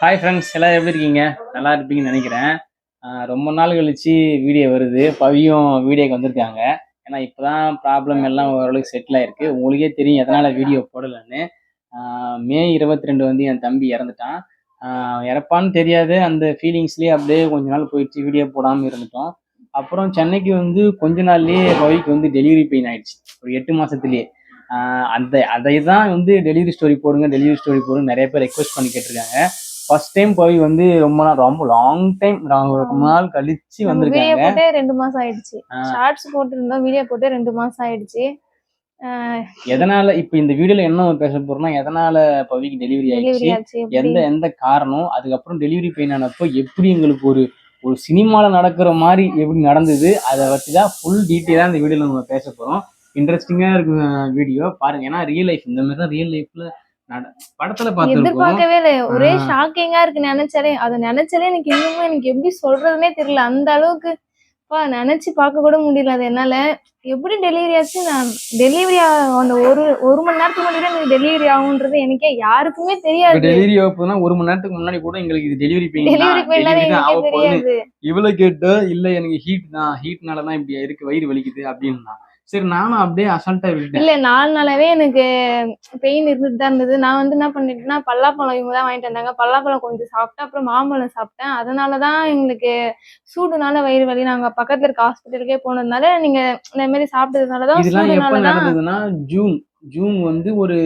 Hi friends எல்லாரும் எப்படி இருக்கீங்க? நல்லா இருப்பீங்கன்னு நினைக்கிறேன். ரொம்ப நாள் கழிச்சு வீடியோ வருது. பவியும் வீடியோக்கு வந்திருக்காங்க. ஏன்னா இப்போதான் ப்ராப்ளம் எல்லாம் ஓரளவுக்கு செட்டில் ஆயிருக்கு. உங்களுக்கே தெரியும் எதனால் வீடியோ போடலன்னு. மே இருபத்தி ரெண்டு வந்து என் தம்பி இறந்துட்டான். இறப்பான்னு தெரியாது. அந்த ஃபீலிங்ஸ்லேயே அப்படியே கொஞ்ச நாள் போயிடுச்சு. வீடியோ போடாமல் இருந்துட்டோம். அப்புறம் சென்னைக்கு வந்து கொஞ்ச நாள்லேயே பவிக்கு வந்து டெலிவரி பெயின் ஆயிடுச்சு. ஒரு எட்டு மாதத்துலேயே அந்த அதை தான் வந்து டெலிவரி ஸ்டோரி போடுங்க டெலிவரி ஸ்டோரி போடுங்க நிறைய பேர் ரெக்வஸ்ட் பண்ணி கேட்டிருக்காங்க. ஃபர்ஸ்ட் டைம் பவி வந்து ரொம்ப நாள் ரொம்ப லாங் டைம் ரொம்ப நாள் கழிச்சு நம்ம வீடியோ வந்திருக்காங்க. போட்டே ரெண்டு மாசம் ஆயிடுச்சு. ஷார்ட்ஸ் போட்டிருந்தோம் வீடியோ போட்டே ரெண்டு மாசம் ஆயிடுச்சு. எதனால இப்ப இந்த வீடியோல என்ன பேச போறோம்னா எதனால பவிக்கு டெலிவரி ஆயிடுச்சு? எந்த எந்த காரணம்? அதுக்கப்புறம் டெலிவரி பெயின் ஆனப்போ எப்படி எங்களுக்கு ஒரு ஒரு சினிமால நடக்கிற மாதிரி எப்படி நடந்தது? அதை வச்சு தான் ஃபுல் டீட்டெயிலாக இந்த வீடியோல நம்ம பேச போறோம். இன்ட்ரெஸ்டிங்கா இருக்கும் வீடியோ பாருங்க ஏன்னா ரியல் லைஃப் இந்த மாதிரி தான் ரியல் லைஃப்ல படத்துல எதிர்பார்க்கவே இல்லை ஒரே. ஷாக்கிங்கா இருக்கு நினைச்சாலே. அதை நினைச்சாலே எனக்கு இன்னுமும் எனக்கு எப்படி சொல்றதுனே தெரியல. அந்த அளவுக்கு பா நினைச்சு பார்க்க கூட முடியல. அது என்னால எப்படி டெலிவரி ஆச்சு? நான் டெலிவரி அந்த ஒரு ஒரு மணி நேரத்துக்கு முன்னாடி எனக்கு டெலிவரி ஆகுன்றது எனக்கே யாருக்குமே தெரியாது. டெலிவரி ஆகுதுன்னா ஒரு மணி நேரத்துக்கு முன்னாடி கூட எங்களுக்கு இது டெலிவரி பெயின் டெலிவரி பெயின் தெரியாது. இவ்வளவு கேட்டு இல்ல எனக்கு ஹீட் தான் ஹீட்னால தான் இப்படி இருக்கு வயிறு வலிக்குது அப்படின்னா சரி நானும் அப்படியே அசால்ட்டா விட்டுட்டேன். இல்ல நாலு நாளாவே எனக்கு பெயின் இருந்துட்டு தான் இருந்தது. நான் வந்து என்ன பண்ணிட்டேன்னா பல்லாப்பழம் இவங்க தான் வாங்கிட்டு வந்தாங்க. பல்லாப்பழம் கொஞ்சம் சாப்பிட்டேன் அப்புறம் மாம்பழம் சாப்பிட்டேன். அதனால தான் எங்களுக்கு சூடுனால வயிறு வலி. நாங்க பக்கத்துல இருக்க ஹாஸ்பிட்டலுக்கே போனதுனால நீங்க இந்த மாதிரி சாப்பிட்டதுனால தான் இதெல்லாம் எப்ப நடந்ததுன்னா ஜூன் ஜூன் வந்து ஒரு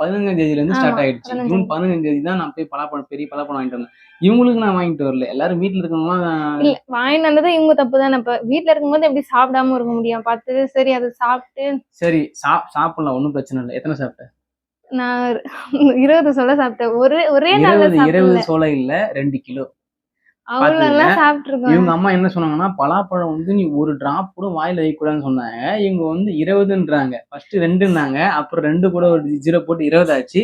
பதினஞ்சாம் தேதியில இருந்து ஸ்டார்ட் ஆயிடுச்சு. ஜூன் பதினஞ்சாம் தேதி தான் நான் போய் பலாப்பழம் பெரிய பலாப்பழம் வாங்கிட்டு வந்தேன். இவங்களுக்கு நான் வாங்கிட்டு வரல. எல்லாரும் வீட்டுல இருக்கவங்களாம் இல்ல வாங்கிட்டு வந்தது இவங்க தப்பு தானே. இப்ப வீட்ல இருக்கும்போது எப்படி சாப்பிடாம இருக்க முடியும்? பார்த்தது சரி அதை சாப்பிட்டு சரி சாப் சாப்பிடலாம் ஒன்றும் பிரச்சனை இல்லை. எத்தனை சாப்பிட்டேன் நான் இருபது சொல்ல சாப்பிட்டேன். ஒரு ஒரே நாள்ல இருபது சோளை இல்ல ரெண்டு கிலோ. அவ்வளவு எல்லாம் இவங்க அம்மா என்ன சொன்னாங்கன்னா பலாப்பழம் வந்து நீ ஒரு டிராப் கூட வாயில வைக்கூடாதுன்னு சொன்னாங்க. இவங்க வந்து இருபதுன்றாங்க. ஃபர்ஸ்ட் ரெண்டுன்னாங்க. அப்புறம் ரெண்டு கூட ஒரு ஜீரோ போட்டு இருபது ஆச்சு.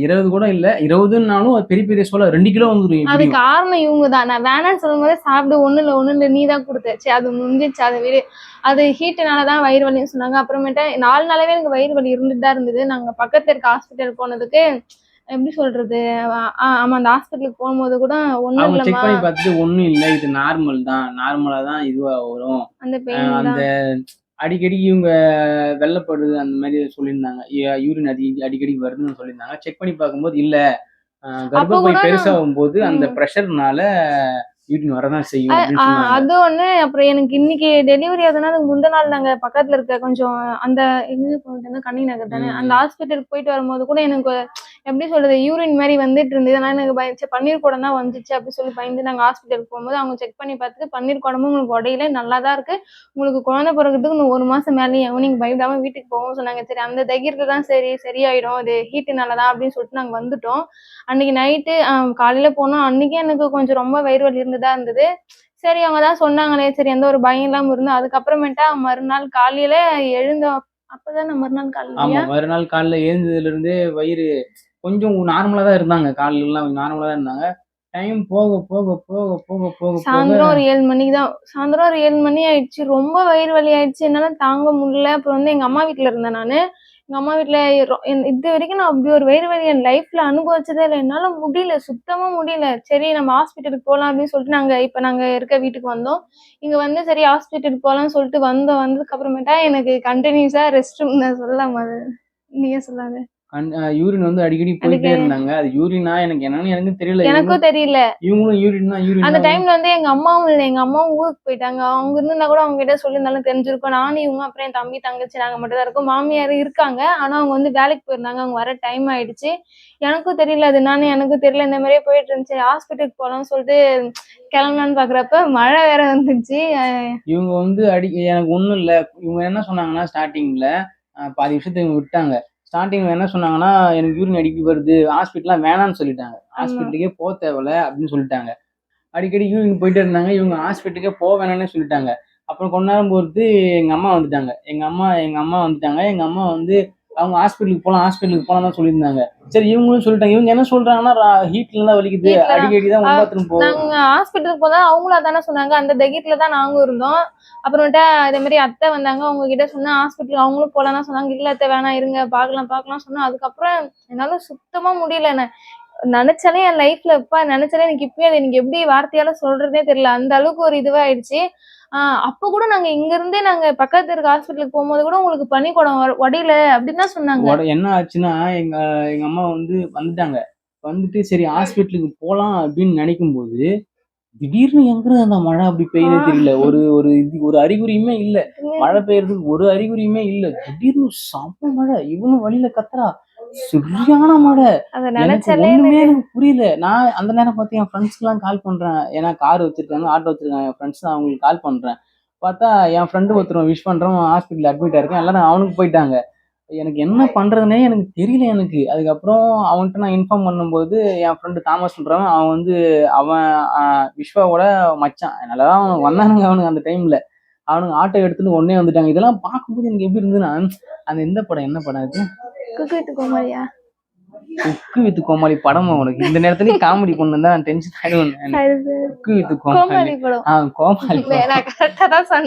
இருபது கூட இல்ல. இருபதுன்னாலும் பெரிய பெரிய சோளம். ரெண்டு கிலோ வந்துடும் அது. காரணம் இவங்க தான் நான் வேணாம்னு சொல்லும் போதே சாப்பிடு ஒண்ணு இல்ல ஒண்ணு இல்ல நீ தான் கொடுத்த. சரி அது முடிஞ்சிச்சு அது வீடு. அது ஹீட்டுனால தான் வயிறு வலின்னு சொன்னாங்க. அப்புறமேட்டா நாலு நாளாவே எனக்கு வயிறு வலி இருந்துட்டு தான் இருந்தது. நாங்க பக்கத்துல இருக்க ஹாஸ்பிட்டல் போனதுக்கு எப்படி சொல்றது ஆமா அந்த ஹாஸ்பிட்டலுக்கு போகும்போது கூட ஒண்ணும் அவங்க செக் பண்ணி பார்த்துட்டு ஒண்ணும் இல்ல. இது நார்மல் தான். நார்மலா தான் இதுவா வரும். அந்த அந்த அடிக்கடி இவங்க வெள்ளப்படுது அந்த மாதிரி சொல்லியிருந்தாங்க. யூரின் அடி அடிக்கடி வருதுன்னு சொல்லியிருந்தாங்க. செக் பண்ணி பார்க்கும்போது இல்ல. கர்ப்பப்பை பெருசாகும் போது அந்த. ப்ரெஷர்னால யூரின் வரதான் செய்யும் அது ஒண்ணு. அப்புறம் எனக்கு இன்னைக்கு டெலிவரி ஆகுதுன்னா அதுக்கு முந்த நாள் நாங்க பக்கத்துல இருக்க கொஞ்சம் அந்த எங்க கண்ணி நகர் தானே. அந்த ஹாஸ்பிட்டலுக்கு போயிட்டு வரும்போது கூட எனக்கு எப்படி சொல்றது யூரின் மாதிரி வந்துட்டு இருந்தது. ஆனா எனக்கு பயந்துச்சு பன்னீர் குடம் தான் வந்துச்சு அப்படின்னு சொல்லி பயந்து நாங்கள் ஹாஸ்பிட்டலுக்கு போகும்போது அவங்க செக் பண்ணி பார்த்துட்டு பன்னீர் குடமும் உங்களுக்கு உடையில நல்லா தான் இருக்கு. உங்களுக்கு குழந்தை பிறகுறதுக்கு இன்னும் ஒரு மாசம் மேலேயே நீங்க பயப்படாம வீட்டுக்கு போவோம் சொன்னாங்க. சரி அந்த தைரியத்துல தான் சரி சரியாயிடும். அது ஹீட்டுனால தான் அப்படின்னு சொல்லிட்டு நாங்கள் வந்துட்டோம். அன்னைக்கு நைட்டு காலையில போனோம். அன்னைக்கே எனக்கு கொஞ்சம் ரொம்ப வயிறு வலி இருந்ததா இருந்தது. சரி அவங்க தான் சொன்னாங்களே சரி எந்த ஒரு பயம் இல்லாம இருந்தோம் அதுக்கப்புறமேட்டா மறுநாள் காலையில எழுந்தோம். அப்பதான் மறுநாள் காலையில மறுநாள் காலைல எழுந்ததுல இருந்தே வயிறு கொஞ்சம் நார்மலா தான் இருந்தாங்க. காலையில எல்லாம் நார்மலா தான் இருந்தாங்க. டைம் போக போக போக போக போக சாயந்தரம் ஒரு ஏழு மணிக்கு தான். சாயந்தரம் ஒரு ஏழு மணி ஆயிடுச்சு. ரொம்ப வயிறு வலி ஆயிடுச்சு. என்னால தாங்க முடியல. அப்புறம் வந்து எங்க அம்மா வீட்டுல இருந்தேன் நானு. எங்க அம்மா வீட்டுல ரொ- இது வரைக்கும் நான் அப்படி ஒரு வயிறு வலி என் லைஃப்ல அனுபவிச்சதே இல்லை. என்னால முடியல. சுத்தமா முடியல. சரி நம்ம ஹாஸ்பிட்டலுக்கு போகலாம் அப்படின்னு சொல்லிட்டு நாங்க இப்ப நாங்க இருக்க வீட்டுக்கு வந்தோம். இங்க வந்து சரி ஹாஸ்பிட்டலுக்கு போகலாம்னு சொல்லிட்டு வந்தோம். வந்ததுக்கு அப்புறமேட்டா எனக்கு கண்டினியூஸா ரெஸ்ட் ரூம் நான் சொல்லலாம் அது? நீங்க சொல்லாது. யூரின் வந்து அடிக்கடி போயிட்டே. இருந்தாங்க. அது யூரினா எனக்கு என்னன்னு எனக்கு தெரியல. எனக்கும் தெரியல. இவங்களும் யூரின் தான் யூரின் அந்த டைம்ல வந்து எங்க அம்மாவும் இல்லை. எங்க அம்மாவும் ஊருக்கு போயிட்டாங்க. அவங்க இருந்தா கூட அவங்க கிட்ட சொல்லியிருந்தாலும் தெரிஞ்சிருக்கும். நானும் இவங்க அப்புறம் என் தம்பி தங்கச்சி நாங்க மட்டும் தான் இருக்கோம். மாமியார் இருக்காங்க. ஆனா அவங்க வந்து வேலைக்கு போயிருந்தாங்க. அவங்க வர டைம் ஆயிடுச்சு. எனக்கும் தெரியல. அது நானும் எனக்கும் தெரியல. இந்த மாதிரியே போயிட்டு இருந்துச்சு. ஹாஸ்பிட்டலுக்கு போலாம்னு சொல்லிட்டு கிளம்பலான்னு பாக்குறப்ப மழை வேற வந்துச்சு. இவங்க வந்து அடி எனக்கு ஒண்ணும் இல்ல. இவங்க என்ன சொன்னாங்கன்னா ஸ்டார்டிங்ல பாதி விஷயத்த இவங்க விட்டாங்க. ஸ்டார்டிங் என்ன சொன்னாங்கன்னா எனக்கு யூரின் அடிக்கடி வருது ஹாஸ்பிட்டலாம் வேணாம்னு சொல்லிட்டாங்க. ஹாஸ்பிட்டலுக்கே போக தேவையில்ல அப்படின்னு சொல்லிட்டாங்க. அடிக்கடி யூரின் போயிட்டே இருந்தாங்க இவங்க ஹாஸ்பிட்டலுக்கே போக வேணாம்னு சொல்லிட்டாங்க. அப்புறம் கொஞ்ச நேரம் பொறுத்து எங்கள் அம்மா வந்துட்டாங்க. எங்கள் அம்மா எங்கள் அம்மா வந்துட்டாங்க. எங்கள் அம்மா வந்து அவங்க ஹாஸ்பிட்டலுக்கு போலாம் ஹாஸ்பிட்டலுக்கு போலாம் தான் சொல்லியிருந்தாங்க. சரி இவங்களும் சொல்லிட்டாங்க. இவங்க என்ன சொல்றாங்கன்னா ஹீட்ல தான் வலிக்குது. தான். அடிக்கடி தான் பாத்ரூம் போகும் நாங்க ஹாஸ்பிட்டலுக்கு போனா அவங்களும் அதானே சொன்னாங்க. அந்த தைரியத்துல தான் நாங்களும் இருந்தோம். அப்புறமேட்டா இதே மாதிரி அத்தை வந்தாங்க. அவங்க கிட்ட சொன்னா ஹாஸ்பிட்டல் அவங்களும் போலாம் சொன்னாங்க. இல்ல அத்தை வேணாம் இருங்க பார்க்கலாம் பார்க்கலாம் சொன்னா அதுக்கப்புறம் என்னால சுத்தமா முடியல. என்ன நினைச்சாலே என் லைஃப்ல இப்ப நினைச்சாலே எனக்கு இப்பயே அது எனக்கு எப்படி வார்த்தையால சொல்றதே தெரியல. அந்த அளவுக்கு ஒரு இதுவாயிடுச்சு ஆஹ் அப்ப கூட நாங்க இங்க இருந்தே நாங்க பக்கத்து இருக்க ஹாஸ்பிட்டலுக்கு போகும்போது கூட உங்களுக்கு பனிக்குடம் வர- உடையல அப்படின்னு தான் சொன்னாங்க. என்ன ஆச்சுன்னா எங்க எங்க அம்மா வந்து வந்துட்டாங்க. வந்துட்டு சரி ஹாஸ்பிட்டலுக்கு போலாம் அப்படின்னு நினைக்கும் போது திடீர்னு எங்க அந்த மழை அப்படி பெய்யுது. தெரியல. ஒரு ஒரு இது ஒரு அறிகுறியுமே இல்ல. மழை பெய்யறதுக்கு ஒரு அறிகுறியுமே இல்ல. திடீர்னு செம்ம மழை. இவனும் வழியில கத்துறா. சரியான மழை ஒண்ணுமே எனக்கு புரியல. நான் அந்த நேரம் பார்த்து என் ஃப்ரெண்ட்ஸ்க்கு எல்லாம் கால் பண்றேன். ஏன்னா கார் வச்சிருக்காங்க ஆட்டோ வச்சிருக்காங்க. என் ஃப்ரெண்ட்ஸ் அவங்களுக்கு கால் பண்றேன். பார்த்தா என் ஃப்ரெண்டு ஒருத்தர் விஷ் பண்றோம் ஹாஸ்பிட்டல் அட்மிட் ஆயிருக்கேன் எல்லாரும் அவனுக்கு போயிட்டாங்க. எனக்கு என்ன பண்றதுனே எனக்கு தெரியல எனக்கு. அதுக்கப்புறம் அவன்கிட்ட நான் இன்ஃபார்ம் பண்ணும்போது என் ஃப்ரெண்டு தாமஸ் பண்றவன் அவன் வந்து அவன் விஸ்வாவோட மச்சான். அதனால தான் அவனுக்கு வந்தானுங்க அவனுக்கு அந்த டைம்ல அவனுங்க ஆட்டோ எடுத்துட்டு உடனே வந்துட்டாங்க. இதெல்லாம் பார்க்கும்போது எனக்கு எப்படி இருந்ததுன்னா அந்த எந்த படம் என்ன படம் இது குக்கு வித் கோமாளி படம் உனக்கு? இந்த நேரத்துல காமெடி கொண்டு வந்தா நான் டென்ஷன் ஆயிடுவேன் குக்கு வித் கோமாளி. ஆ கோமாளி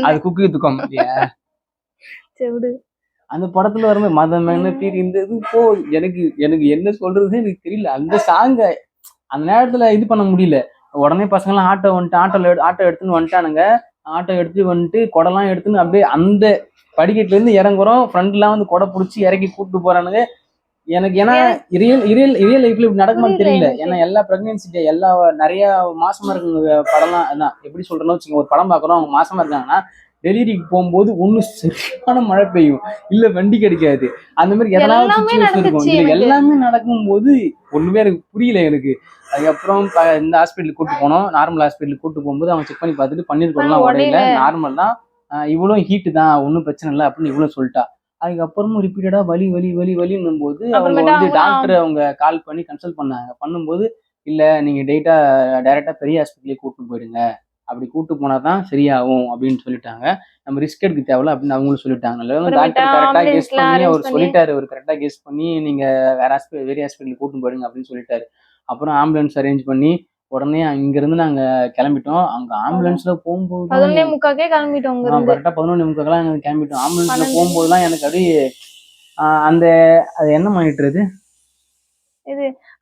அது குக்கு வித் கோமாளியா. அந்த படத்துல வரும்போது மதம் என்ன பேர் இந்த இது போ எனக்கு எனக்கு என்ன சொல்றது எனக்கு தெரியல. அந்த சாங்க அந்த நேரத்துல இது பண்ண முடியல. உடனே பசங்க எல்லாம் ஆட்டோ வந்துட்டு ஆட்டோல ஆட்டோ எடுத்துன்னு வந்துட்டானுங்க. ஆட்டோ எடுத்து வந்துட்டு குடம்லாம் எடுத்துன்னு அப்படியே அந்த படிக்கட்டுல இருந்து இறங்குறோம். ஃப்ரண்ட்லாம் வந்து குடை பிடிச்சி இறக்கி கூப்பிட்டு போறானுங்க. எனக்கு ஏன்னா ரியல் ரியல் ரியல் லைஃப்ல இப்படி நடக்குமான்னு தெரியல. ஏன்னா எல்லா பிரெக்னன்சி எல்லா நிறைய மாசமா இருக்குங்க படம்லாம் அதான் எப்படி சொல்றேன்னு வச்சுக்கோங்க ஒரு படம் பார்க்குறோம் அவங்க மாசமா இருக்காங்கன்னா டெலிவரிக்கு போகும்போது ஒண்ணு சரியான மழை பெய்யும். இல்ல வண்டி கிடைக்காது. அந்த மாதிரி எதனா எல்லாமே சுச்சுவேஷன் இருக்கும். எனக்கு. எல்லாமே நடக்கும்போது ஒண்ணுமே எனக்கு புரியல எனக்கு. அதுக்கப்புறம் இந்த ஹாஸ்பிட்டலுக்கு கூட்டு போனோம். நார்மல் ஹாஸ்பிட்டலுக்கு கூட்டு போகும்போது அவங்க செக் பண்ணி பார்த்துட்டு பன்னீர் உடையில நார்மல் தான். ஆஹ் இவ்வளவு ஹீட்டு தான் ஒன்றும் பிரச்சனை இல்லை அப்படின்னு இவ்வளவு சொல்லிட்டா. அதுக்கப்புறமும் ரிப்பீட்டடா வலி வலி வலி வலின்னும் போது அவங்க வந்து டாக்டர் அவங்க கால் பண்ணி கன்சல்ட் பண்ணாங்க. பண்ணும்போது இல்ல நீங்க டேட்டா டைரக்டா பெரிய ஹாஸ்பிட்டலே கூட்டு போயிடுங்க. அப்படி கூட்டு போனா தான் சரியாகும் அப்படின்னு சொல்லிட்டாங்க. நம்ம ரிஸ்க் எடுக்க தேவையில்ல அப்படின்னு அவங்களும் சொல்லிட்டாங்க. டாக்டர் அப்புறமேட்டா கரெக்டா கெஸ் பண்ணி அவர் சொல்லிட்டாரு. அவர் கரெக்டா கெஸ் பண்ணி நீங்க வேற ஹாஸ்பிட்டல் வேற ஹாஸ்பிட்டல் கூட்டு போயிடுங்க அப்படின்னு சொல்லிட்டாரு. அப்புறம் ஆம்புலன்ஸ் அரேஞ்ச் பண்ணி உடனே அங்க இருந்து நாங்க கிளம்பிட்டோம். அங்க ஆம்புலன்ஸ்ல போகும்போது தான் பதினொன்னே முக்காக்கே கிளம்பிட்டோம் கரெக்டா பதினொன்று முக்கெல்லாம் எனக்கு கிளம்பிட்டோம். ஆம்புலன்ஸ்ல. போகும்போதுலாம் எனக்கு அப்படியே அந்த அது என்ன மானிட்டர் இது?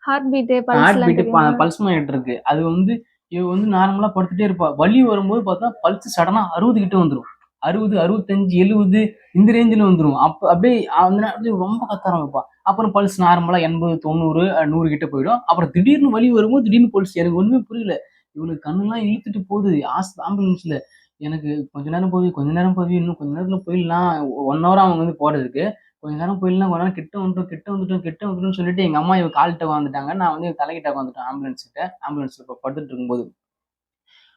Heart beat heart beat pulse pulse monitor இருக்கு. அது வந்து இவ வந்து நார்மலா படுத்துட்டே இருப்பா. வலி வரும்போது பார்த்தா பல்ஸ் சடனா அறுபது கிட்ட வந்துடும் அறுபது அறுபத்தஞ்சு எழுபது இந்த ரேஞ்சில் வந்துடும் அப்போ அப்படியே அந்த நேரத்தில் ரொம்ப கத்த ஆரம்பிப்பா. அப்புறம் பல்ஸ் நார்மலாக எண்பது தொண்ணூறு நூறு கிட்ட போயிடும். அப்புறம் திடீர்னு வலி வரும்போது திடீர்னு பல்ஸ் எனக்கு ஒன்றுமே புரியல. இவளுக்கு கண்ணுலாம் இழுத்துட்டு போகுது. ஆஸ் ஆம்புலன்ஸில் எனக்கு கொஞ்ச நேரம் போய் கொஞ்ச நேரம் போய் இன்னும் கொஞ்ச நேரத்தில் போயிடலாம். ஒன் ஹவர் அவங்க வந்து போடுறதுக்கு கொஞ்ச நேரம் போயிடலாம். கொஞ்ச நேரம் கிட்ட வந்துட்டோம் கிட்ட வந்துட்டோம் கிட்ட வந்துட்டோம்னு சொல்லிட்டு எங்கள் அம்மா இவ கால்கிட்ட வந்துட்டாங்க நான் வந்து இவ தலைகிட்ட வந்துட்டேன் ஆம்புலன்ஸ் கிட்ட. ஆம்புலன்ஸ்ல இப்போ படுத்துட்டு இருக்கும்போது.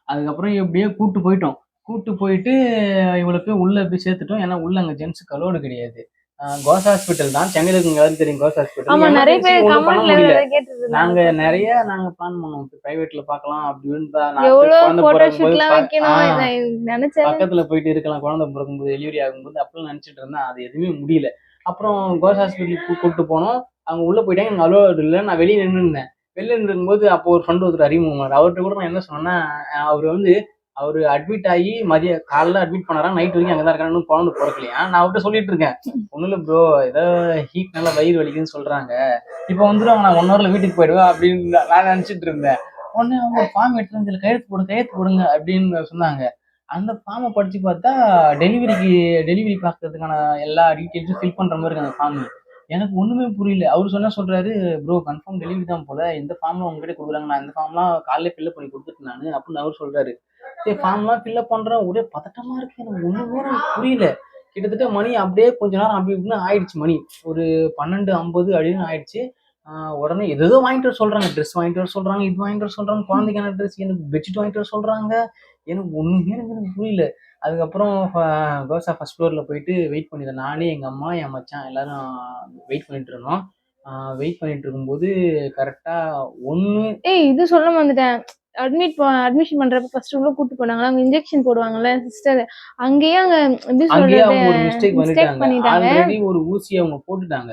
அதுக்கப்புறம் எப்படியோ கூப்பிட்டு போயிட்டோம். கூட்டு போயிட்டு இவளுக்கு உள்ள போய் சேர்த்துட்டோம். ஏன்னா உள்ள அங்க ஜென்ஸ் கலோடு கிடையாது. கோஸ் ஹாஸ்பிட்டல் தான். சென்னையில எல்லாரும் தெரியும் கோஸ் ஹாஸ்பிட்டல் நிறைய பேர் நாங்க நிறைய நாங்க பிளான் பண்ணோம். பிரைவேட்ல பார்க்கலாம் அப்படின்னு நினைச்சேன். பக்கத்துல போயிட்டு இருக்கலாம். குழந்தை பிறக்கும்போது டெலிவரி ஆகும்போது அப்பெல்லாம் நினைச்சிட்டு இருந்தேன். அது எதுவுமே முடியல. அப்புறம் கோஸ் ஹாஸ்பிட்டலுக்கு கூப்பிட்டு போனோம். அவங்க உள்ள போயிட்டாங்க. எங்க அலோடு இல்லை. நான் வெளியே நின்று இருந்தேன் வெளியே நின்றும்போது அப்போ ஒரு ஃப்ரெண்டு ஒருத்தர் அறிமுகமார் அவர்கிட்ட கூட நான் என்ன சொன்னேன்னா அவர் வந்து அவர் அட்மிட் ஆகி மதிய காலைல அட்மிட் பண்ணாரா நைட் வரைக்கும் அங்கே தான் இருக்காரு. இன்னும் குழந்தை பிறக்கலையா? நான் அவர்கிட்ட சொல்லிட்டு இருக்கேன். ஒன்றும் இல்லை ப்ரோ ஏதோ ஹீட் நல்லா வயிறு வலிக்குதுன்னு சொல்றாங்க. இப்போ வந்துடும் நான் ஒன் ஹவர்ல வீட்டுக்கு போயிடுவேன் அப்படின்னு நான் நினச்சிட்டு இருந்தேன். உடனே அவங்க ஃபார்ம் எடுத்து கையெழுத்து போடுங்க கையெழுத்து போடுங்க அப்படின்னு சொன்னாங்க. அந்த ஃபார்மை படித்து பார்த்தா டெலிவரிக்கு டெலிவரி பார்க்கறதுக்கான எல்லா டீட்டெயில்ஸும் ஃபில் பண்ணுற மாதிரி இருக்கு அந்த ஃபார்ம் எனக்கு ஒன்றுமே புரியல. அவர் சொன்னால் சொல்கிறாரு ப்ரோ கன்ஃபார்ம் டெலிவரி தான் போல. இந்த ஃபார்மில் உங்ககிட்ட கொடுக்குறாங்க? நான் இந்த ஃபார்ம்லாம் காலையில் ஃபில்லப் பண்ணி கொடுத்துட்டு நான் அப்படின்னு அவர் சொல்கிறாரு சரி ஃபார்ம்லாம் ஃபில்அப் பண்ணுறேன் ஒரே பதட்டமாக இருக்கு. எனக்கு ஒன்றுமே எனக்கு புரியல. கிட்டத்தட்ட மணி அப்படியே கொஞ்ச நேரம் அப்படி இப்படின்னு ஆயிடுச்சு மணி. ஒரு பன்னெண்டு ஐம்பது அப்படின்னு ஆயிடுச்சு. உடனே எதோ வாங்கிட்டு வர சொல்கிறாங்க ட்ரெஸ் வாங்கிட்டு வர சொல்கிறாங்க இது வாங்கிட்டு வர சொல்கிறாங்க குழந்தைக்கான ட்ரெஸ் எனக்கு பெட்ஷீட் வாங்கிட்டு வர சொல்கிறாங்க எனக்கு ஒன்றுமே எனக்கு எனக்கு புரியல. அதுக்கப்புறம் கோசா ஃபஸ்ட் ஃப்ளோரில் போயிட்டு வெயிட் பண்ணிட்டேன் நானே எங்கள் அம்மா என் மச்சான் எல்லாரும் வெயிட் பண்ணிட்டு இருந்தோம். வெயிட் பண்ணிட்டு இருக்கும்போது கரெக்டாக ஒன்று ஏய் இது சொல்ல வந்துட்டேன் அட்மிட் அட்மிஷன் பண்றப்ப ஃபர்ஸ்ட் உள்ள கூட்டு போனாங்களா? அவங்க இன்ஜெக்ஷன் போடுவாங்கல்ல சிஸ்டர் அங்கேயே அங்க எப்படி சொல்றது மிஸ்டேக் பண்ணிட்டாங்க. ஒரு ஊசி அவங்க போட்டுட்டாங்க.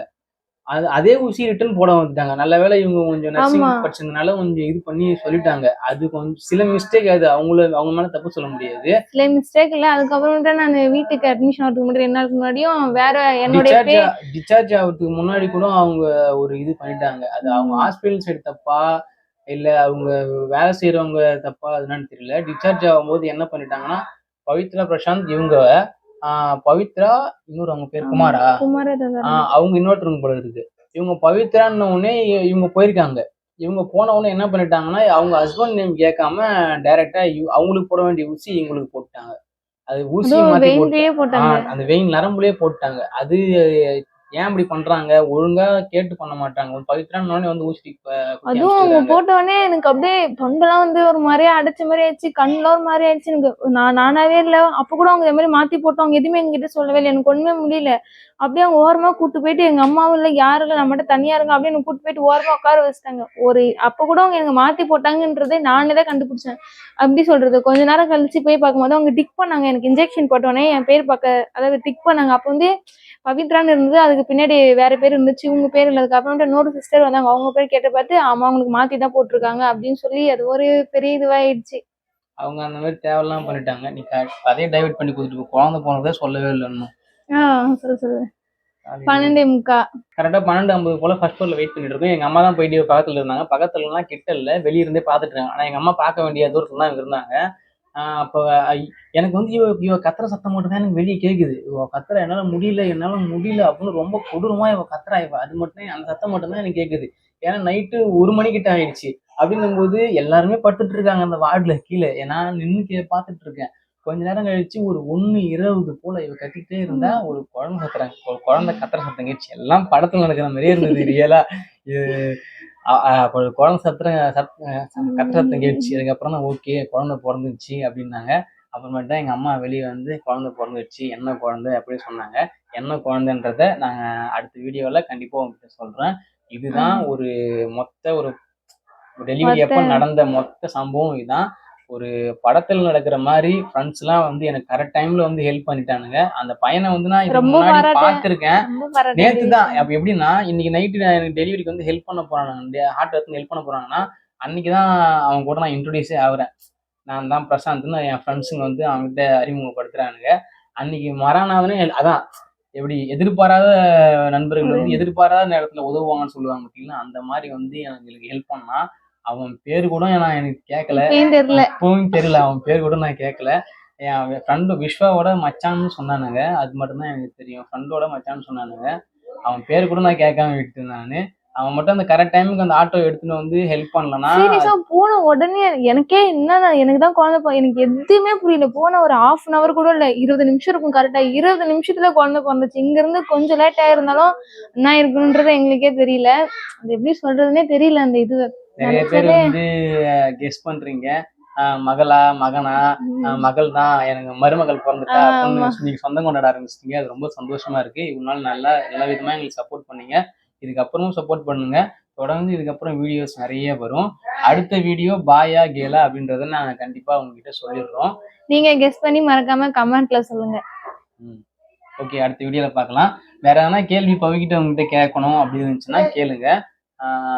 அது அதே ஊசி ரிட்டர்ன் போட வந்துட்டாங்க. நல்ல வேளை இவங்க கொஞ்சம் நர்சிங். படிச்சதுனால கொஞ்சம் இது பண்ணி சொல்லிட்டாங்க. அது கொஞ்சம் சில மிஸ்டேக் அது. அவங்கள அவங்க மேல தப்பு சொல்ல முடியாது. சில மிஸ்டேக் இல்ல. அதுக்கப்புறமேட்டு நான் வீட்டுக்கு அட்மிஷன் ஆகிறதுக்கு முன்னாடி நாளுக்கு முன்னாடியும் வேற என்னுடைய டிஸ்சார்ஜ் ஆகிறதுக்கு முன்னாடி கூட அவங்க ஒரு இது பண்ணிட்டாங்க. அது அவங்க. ஹாஸ்பிட்டல் சைடு தப்பா இல்ல அவங்க வேலை செய்யறவங்க தப்பா அதுன்னு தெரியல. டிஸ்சார்ஜ் ஆகும்போது என்ன பண்ணிட்டாங்கன்னா பவித்ரா பிரசாந்த் இவங்க பவித்ரா இன்னொரு அவங்க பேர் குமாரா? அவங்க இன்னொருத்தருங்க போல இருக்கு. இவங்க பவித்ரான்ன உடனே இவங்க போயிருக்காங்க. இவங்க போன உடனே என்ன பண்ணிட்டாங்கன்னா அவங்க ஹஸ்பண்ட் நேம் கேட்காம டைரக்டா அவங்களுக்கு போட வேண்டிய ஊசி இவங்களுக்கு போட்டாங்க அது ஊசி மாத்தி போட்டாங்க. அந்த வெயின் நரம்புலயே போட்டாங்க அது ஏன் இப்படி பண்றாங்க? ஒழுங்கா கேட்டு பண்ண மாட்டாங்க. பவித்ரான்னு வந்து ஊசி அதுவும் அவங்க அனுப்பிச்சிடுறாங்க. போட்ட உடனே எனக்கு அப்படியே தொண்டெல்லாம் வந்து ஒரு மாதிரியே அடைச்ச மாதிரி ஆயிடுச்சு. கண்ணுல ஒரு மாதிரி ஆயிடுச்சு. எனக்கு நான் நானாவே இல்ல. அப்ப கூட அவங்க இந்த மாதிரி மாத்தி போட்டு அவங்க எதுவுமே எங்ககிட்ட சொல்லவே இல்லை. எனக்கு ஒண்ணுமே முடியல. அப்படியே அவங்க ஓரமா கூட்டு போயிட்டு எங்க அம்மாவும் இல்ல யாரும் இல்ல நம்ம தனியா இருங்க அப்படின்னு கூட்டு போயிட்டு ஓரமா உட்கார வச்சுட்டாங்க. ஒரு அப்ப கூட அவங்க எனக்கு மாத்தி போட்டாங்கன்றதே நானே தான் கண்டுபிடிச்சேன். அப்படி சொல்றது. கொஞ்ச நேரம் கழிச்சு போய் பார்க்கும்போது அவங்க டிக் பண்ணாங்க. எனக்கு இன்ஜெக்ஷன் போட்டோடனே என் பேர் பார்க்க அதாவது டிக் பண்ணாங்க. அப்போ வந்து பவித்ரான்னு இருந்தது. அதுக்கு பின்னாடி வேற பேர் இருந்துச்சு. இவங்க பேர் இல்லதுக்கு அதுக்கப்புறமேட்டு இன்னொரு சிஸ்டர் வந்தாங்க. அவங்க பேர் கேட்டு பார்த்து ஆமா அவங்களுக்கு மாத்தி தான் போட்டிருக்காங்க அப்படின்னு சொல்லி அது ஒரு பெரிய இதுவாயிடுச்சு. அவங்க அந்த மாதிரி தேவையெல்லாம் பண்ணிட்டாங்க. நீ அதே டைவெர்ட் பண்ணி கொடுத்துட்டு குழந்தை போனதே சொல்லவே இல்லை இன்னும் சொல்லு சொல்லு. பன்னெண்டே முக்கா. கரெக்டாக பன்னெண்டு ஐம்பது போல ஃபர்ஸ்ட் ஃப்ளோர்ல வெயிட் பண்ணிட்டு இருக்கோம். எங்க அம்மா தான் போயிட்டு பக்கத்துல இருந்தாங்க. பக்கத்துலலாம் கிட்ட இல்லை வெளிய இருந்தே பார்த்துட்டு இருக்காங்க. ஆனா எங்க அம்மா பார்க்க வேண்டிய தூரத்துல தான் இருந்தாங்க. அப்போ எனக்கு வந்து இவ இவ கத்துற சத்தம் மட்டும் தான் எனக்கு வெளியே கேக்குது. இவ கத்துற என்னால முடியல என்னால முடியல அப்படின்னு ரொம்ப கொடூரமா இவ கத்துறா. இவ அது மட்டும் அந்த சத்தம் மட்டும் தான் எனக்கு கேக்குது. ஏன்னா நைட்டு ஒரு மணிக்கிட்ட ஆயிடுச்சு. அப்படின்னும் போது எல்லாருமே படுத்துட்டு இருக்காங்க அந்த வார்டுல கீழே. ஏன்னா நின்று கே பார்த்துட்டு இருக்கேன். கொஞ்ச நேரம் கழிச்சு ஒரு ஒண்ணு இருபது போல இவ கத்திக்கிட்டே இருந்தா ஒரு குழந்தை கத்துறாங்க ஒரு குழந்தை கத்துற சத்தம் கேட்டுச்சு. எல்லாம் படத்துல நடக்கிற மாதிரியே இருந்தது ரியலா. இது குழந்தை சத்துற சத் கத்துற சத்தம் கேட்டுச்சு. அதுக்கப்புறம் தான் ஓகே குழந்தை பிறந்துச்சு அப்படின்னாங்க. அப்புறமேட்டு தான் எங்க அம்மா வெளியே வந்து குழந்தை பிறந்துச்சு என்ன குழந்தை அப்படி சொன்னாங்க. என்ன குழந்தைன்றத நாங்க அடுத்த வீடியோல கண்டிப்பா உங்ககிட்ட சொல்றேன். இதுதான் ஒரு மொத்த ஒரு டெலிவரி அப்ப நடந்த மொத்த சம்பவம் இதுதான். ஒரு படத்துல நடக்கிற மாதிரி ஃப்ரெண்ட்ஸ் எல்லாம் வந்து எனக்கு கரெக்ட் டைம்ல வந்து ஹெல்ப் பண்ணிட்டானுங்க. அந்த பையனை வந்து நான் முன்னாடி பாராட்ட. நேத்து தான். அப்ப எப்படின்னா இன்னைக்கு நைட்டு எனக்கு டெலிவரிக்கு வந்து ஹெல்ப் பண்ண போறாங்க ஹார்ட் ஒர்க் ஹெல்ப் பண்ண போறாங்கன்னா அன்னைக்கு தான் அவங்க கூட நான் இன்ட்ரோடியூஸே ஆகுறேன். நான் தான் பிரசாந்த்னு என் ஃப்ரெண்ட்ஸுங்க வந்து அவங்ககிட்ட அறிமுகப்படுத்துறானுங்க. அன்னைக்கு மறானாவனே அதான் எப்படி எதிர்பாராத நண்பர்கள் வந்து எதிர்பாராத நேரத்துல உதவுவாங்கன்னு சொல்லுவாங்க பார்த்தீங்களா? அந்த மாதிரி வந்து எனக்கு ஹெல்ப் பண்ணா அவன் பேர் கூட நான் எனக்கு கேட்கல தெரியல. இப்பவும் தெரியல அவன் பேர் கூட நான் கேட்கல என் ஃப்ரெண்டு விஸ்வாவோட மச்சான்னு சொன்னானுங்க. அது மட்டும்தான் எனக்கு தெரியும். ஃப்ரெண்டோட மச்சான்னு சொன்னானுங்க. அவன் பேர் கூட நான் கேட்காம விட்டுட்டேன் நானு. அவன் மட்டும் அந்த கரெக்ட் டைமுக்கு அந்த ஆட்டோ எடுத்துன்னு வந்து ஹெல்ப் பண்ணலனா சீரியஸா போன உடனே எனக்கே என்ன எனக்கு தான் குழந்தை எனக்கு எதுவுமே புரியல. போன ஒரு ஹாஃப் அன் அவர் கூட இல்ல இருபது நிமிஷம் இருக்கும் கரெக்டா இருபது நிமிஷத்துல குழந்தை பிறந்துச்சு. இங்க இருந்து கொஞ்சம் லேட் ஆயிருந்தாலும் என்ன இருக்குன்றது எங்களுக்கே தெரியல. அது எப்படி சொல்றதுன்னே தெரியல அந்த இது. நிறைய பேர் வந்து கெஸ் பண்றீங்க. மகளா மகனா மகள் தான் எனக்கு மருமகள் பிறந்துட்டா நீங்க சொந்தம் கொண்டாட ஆரம்பிச்சிட்டீங்க. அது ரொம்ப சந்தோஷமா இருக்கு. இவ்வளவு நல்லா எல்லா விதமா எங்களுக்கு சப்போர்ட் பண்ணீங்க. இதுக்கப்புறமும் சப்போர்ட் பண்ணுங்க. தொடர்ந்து இதுக்கப்புறம் வீடியோஸ் நிறைய வரும். அடுத்த வீடியோ பாயா கேலா அப்படின்றத நான் கண்டிப்பா உங்ககிட்ட சொல்லிடுறோம். நீங்க கெஸ் பண்ணி மறக்காம கமெண்ட்ல சொல்லுங்க. ஓகே அடுத்த வீடியோல பார்க்கலாம். வேற எதனா கேள்வி பவிக்கிட்ட உங்ககிட்ட கேட்கணும் அப்படின்னு இருந்துச்சுன்னா கேளுங்க.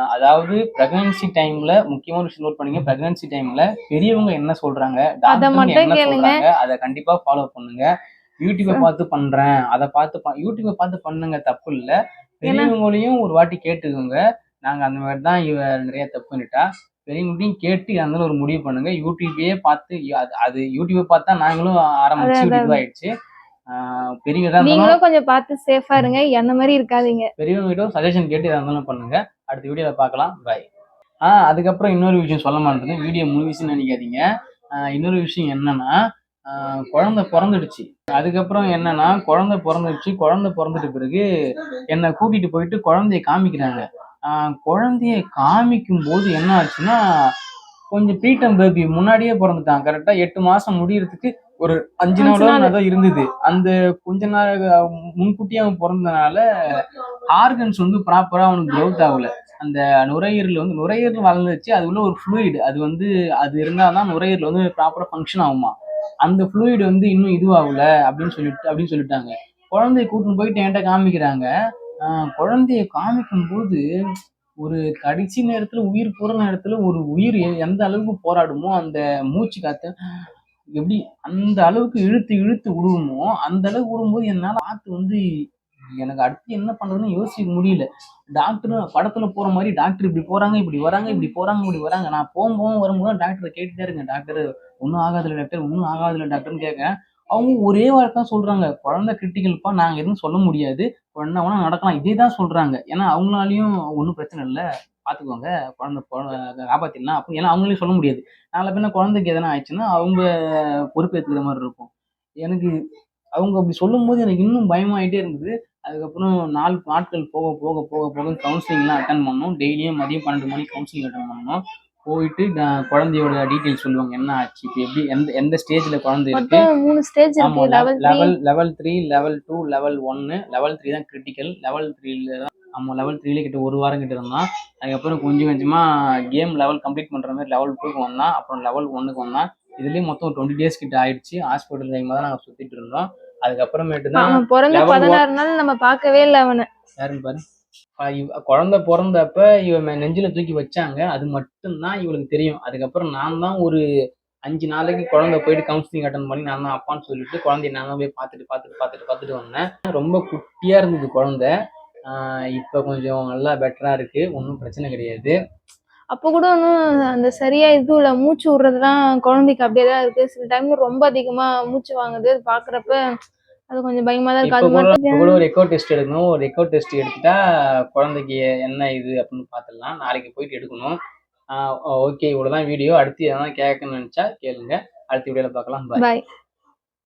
அதாவது பிரெக்னன்சி டைம்ல முக்கியமான விஷயம் நோட் பண்ணீங்க. பிரெக்னன்சி டைம்ல பெரியவங்க என்ன சொல்றாங்க? டாக்டர் என்ன. சொல்றாங்க? அதை கண்டிப்பா ஃபாலோ பண்ணுங்க. யூடியூபை பார்த்து பண்றேன். அதை பார்த்து ப- யூடியூபை பார்த்து பண்ணுங்க. தப்பு இல்ல. பெரியவங்களையும் ஒரு வாட்டி கேட்டுக்கோங்க. நாங்க அந்த மாதிரி தான் இவ நிறைய தப்பு பண்ணிட்டா. பெரியவங்களையும் கேட்டு அதனால ஒரு முடிவு பண்ணுங்க. யூடியூபே பார்த்து அது யூடியூபை பார்த்தா நாங்களும் ஆரம்பிச்சு இதுவாயிடுச்சு. ஆஹ் பெரியவங்க இருந்தாலும் நீங்களும் கொஞ்சம் பார்த்து சேஃபா இருங்க. என்ன மாதிரி இருக்காதீங்க. பெரியவங்க கிட்ட சஜஷன் கேட்டு எதா இருந்தாலும் பண்ணுங்க. அடுத்த வீடியோல பார்க்கலாம். பை ஆ அதுக்கப்புறம் இன்னொரு விஷயம் சொல்ல மாட்டேன் வீடியோ முடிவிச்சுன்னு நினைக்காதீங்க. இன்னொரு விஷயம் என்னன்னா குழந்தை பிறந்துடுச்சு. அதுக்கப்புறம் என்னன்னா குழந்தை பிறந்துடுச்சு. குழந்தை பிறந்துட்ட பிறகு என்னை கூட்டிட்டு போயிட்டு குழந்தைய காமிக்கிறாங்க. குழந்தைய காமிக்கும் போது என்ன ஆச்சுன்னா கொஞ்சம் ப்ரீட்டம் பேபி முன்னாடியே பிறந்துட்டான். கரெக்டா எட்டு மாசம் முடியறதுக்கு ஒரு அஞ்சு நாளோ. தான் இருந்தது. அந்த கொஞ்ச நாள் முன்கூட்டியே அவன் பிறந்தனால ஆர்கன்ஸ் வந்து ப்ராப்பரா அவனுக்கு க்ரௌத் ஆகல. அந்த நுரையீரல் வந்து நுரையீரல் வளர்ந்துச்சு அது உள்ள ஒரு ஃப்ளூயிட் அது வந்து அது இருந்தால் தான் நுரையீரல் வந்து ப்ராப்பராக ஃபங்க்ஷன் ஆகுமா. அந்த ஃப்ளூயிட் வந்து இன்னும் இதுவாகல அப்படின்னு சொல்லிட்டு அப்படின்னு சொல்லிட்டாங்க. குழந்தைய கூட்டின்னு போயிட்டு என்கிட்ட காமிக்கிறாங்க. குழந்தைய காமிக்கும் போது ஒரு கடைசி நேரத்துல உயிர் போற நேரத்துல ஒரு உயிர் எந்த அளவுக்கு போராடுமோ அந்த மூச்சு காத்து எப்படி அந்த அளவுக்கு இழுத்து இழுத்து விடுவோமோ அந்த அளவுக்கு விடும்போது என்னால பார்த்து வந்து எனக்கு அடுத்து என்ன பண்றதுன்னு யோசிக்க முடியல. டாக்டர் படத்துல போற மாதிரி டாக்டர் இப்படி போறாங்க இப்படி வராங்க இப்படி போறாங்க இப்படி வராங்க. நான் போகும்போது வரும்போது டாக்டரை கேட்டுட்டே இருக்கேன். டாக்டர் ஒன்றும் ஆகாதுல டாக்டர் ஒன்றும் ஆகாதுல டாக்டர்னு கேட்க அவங்க ஒரே வார்த்தை தான் சொல்றாங்க. குழந்தை கிரிட்டிக்கல்ப்பா நாங்கள் எதுவும் சொல்ல முடியாது. என்ன வேணா நடக்கலாம். இதே தான் சொல்றாங்க. ஏன்னா அவங்களாலையும் ஒன்றும் பிரச்சனை இல்லை. பார்த்துக்கோங்க குழந்தை காப்பாத்திடலாம். அப்படின்னு ஏன்னா அவங்களையும் சொல்ல முடியாது. நாளை பின்ன குழந்தைக்கு எதனா ஆயிடுச்சுன்னா அவங்க பொறுப்பேற்றுக்கிற மாதிரி இருக்கும். எனக்கு அவங்க அப்படி சொல்லும்போது எனக்கு இன்னும் பயமாயிட்டே இருந்தது. அதுக்கப்புறம் நாலு நாட்கள் போக போக போக போக கவுன்சிலிங்லாம் அட்டன் பண்ணோம். டெய்லியும் மதியம் பன்னெண்டு மணிக்கு கவுன்சிலிங் அட்டன் பண்ணோம். போயிட்டு குழந்தையோட டீட்டெயில் சொல்லுவாங்க. என்ன ஆச்சு? இப்போ எப்படி எந்த எந்த ஸ்டேஜில் குழந்தை இருக்கு? மூணு stage level level level three level two level ஒன்னு லெவல் த்ரீ தான் கிரிட்டிக்கல் லெவல் த்ரீல தான் ஆமா லெவல் த்ரீல கிட்ட ஒரு வாரம் கிட்ட இருந்தான் அதுக்கப்புறம் கொஞ்சம் கொஞ்சமா கேம் லெவல் கம்ப்ளீட் பண்ற மாதிரி லெவல் டூக்கு வந்தான் அப்புறம் லெவல் ஒன்னுக்கு வந்தான் இதுலயும் மொத்தம் டுவெண்ட்டி டேஸ் கிட்ட ஆயிடுச்சு. ஹாஸ்பிட்டல் டைம் தான் நாங்கள் சுத்திட்டு இருந்தோம். அதுக்கப்புறமேட்டு தான் பிறந்த பதினாறு நாள் நம்ம பார்க்கவே இல்லை அவனை. யாருன்னு பாரு. குழந்தை பிறந்தப்ப இவன் நெஞ்சில தூக்கி வச்சாங்க. அது மட்டும்தான் இவளுக்கு தெரியும். அதுக்கப்புறம் நான் தான் ஒரு அஞ்சு நாளைக்கு குழந்தை போயிட்டு கவுன்சிலிங் அட்டன் பண்ணி நான் தான் அப்பான்னு சொல்லிட்டு குழந்தைய நான் தான் போய் பார்த்துட்டு பார்த்துட்டு பார்த்துட்டு பார்த்துட்டு வந்தேன். ரொம்ப குட்டியா இருந்தது குழந்தை. இப்ப கொஞ்சம் நல்லா பெட்டரா இருக்கு. ஒன்றும் பிரச்சனை கிடையாது. அப்போ கூட ஒன்றும் அந்த சரியா இது இல்லை. மூச்சு விடுறதுலாம் குழந்தைக்கு அப்படியே தான் இருக்கு. சில டைம்ல ரொம்ப அதிகமா மூச்சு வாங்குது அது பாக்குறப்ப அது கொஞ்சம் பயமா தான் இருக்கு. இப்போ அது மட்டும் கூட ஒரு எக்கோ டெஸ்ட் எடுக்கணும். ஒரு எக்கோ டெஸ்ட் எடுத்துட்டா குழந்தைக்கு என்ன இது அப்படின்னு பார்த்துடலாம் நாளைக்கு போயிட்டு எடுக்கணும். ஓகே. இவ்வளோதான் வீடியோ அடுத்து எதனா கேட்கணும்னு நினச்சா கேளுங்க. அடுத்த வீடியோவில் பார்க்கலாம். பாய்